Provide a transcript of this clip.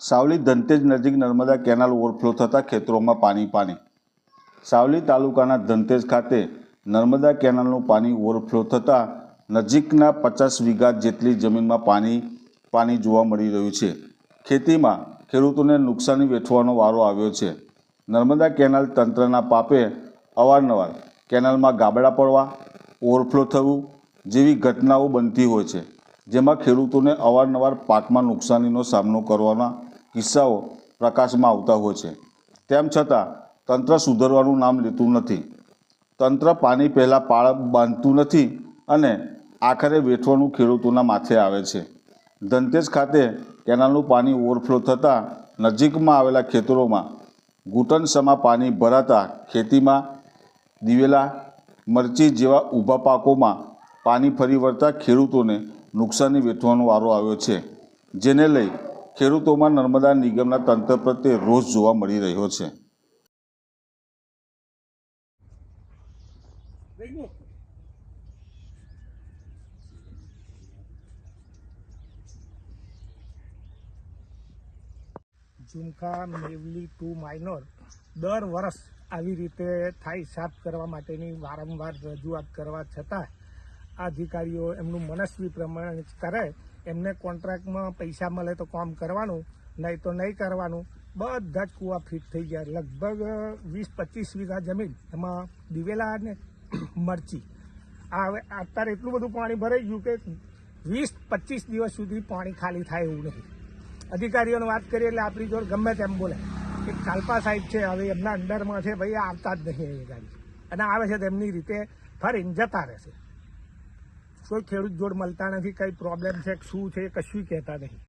સાવલી ધનતેજ નજીક Narmada canal overflow થતાં ખેતરોમાં પાણી પાણી. સાવલી તાલુકાના ધનતેજ ખાતે નર્મદા કેનાલનું પાણી ઓવરફ્લો થતાં નજીકના પચાસ વીઘા જેટલી જમીનમાં પાણી પાણી જોવા મળી રહ્યું છે. ખેતીમાં ખેડૂતોને નુકસાની વેઠવાનો વારો આવ્યો છે. નર્મદા કેનાલ તંત્રના પાપે અવારનવાર કેનાલમાં ગાબડા પડવા, ઓવરફ્લો થવું જેવી ઘટનાઓ બનતી હોય છે. જેમાં ખેડૂતોને અવારનવાર પાકમાં નુકસાનીનો સામનો કરવાના કિસ્સાઓ પ્રકાશમાં આવતા હોય છે. તેમ છતાં, તંત્ર સુધરવાનું નામ લેતું નથી. તંત્ર પાણી પહેલાં પાળ બાંધતું નથી અને આખરે વેઠવાનું ખેડૂતોના માથે આવે છે. ધનતેજ ખાતે કેનાલનું પાણી ઓવરફ્લો થતાં નજીકમાં આવેલા ખેતરોમાં ઘૂંટણસમા પાણી ભરાતા ખેતીમાં દિવેલા, મરચી જેવા ઊભા પાકોમાં પાણી ફરી વળતા ખેડૂતોને નુકસાની વેઠવાનો વારો આવ્યો છે, જેને લઈ ખેડૂતોમાં નર્મદા નિગમના તંત્ર પ્રત્યે રોષ જોવા મળી રહ્યો છે. ઝુમખા, મેવલી ટુ માઇનોર દર વર્ષ આવી રીતે થાય સાફ કરવા માટેની વારંવાર રજૂઆત કરવા છતાં આ અધિકારીઓ એમનું મનસ્વી પ્રમાણે કરે, એમને કોન્ટ્રાક્ટમાં પૈસા મળે તો કામ કરવાનું, નહીં તો નહીં કરવાનું. બધા જ કૂવા ફિટ થઈ ગયા. લગભગ વીસ, પચીસ વીઘા જમીન એમાં દિવેલા અને મરચી. આ હવે અત્યારે એટલું બધું પાણી ભરાઈ ગયું કે વીસ, પચીસ દિવસ સુધી પાણી ખાલી થાય એવું નહીં. અધિકારીઓને વાત કરીએ એટલે આપણી જોડે ગમે તેમ બોલે. કે કાલપા સાહેબ છે, હવે એમના અંડરમાં છે, ભાઈ આવતા જ નહીં એ ગાડી. અને આવે છે તેમની રીતે ફરીને જતા રહેશે. કોઈ ખેડૂત જોડ મળતા નથી કઈ પ્રોબ્લેમ છે શું છે કશું કહેતા નહીં.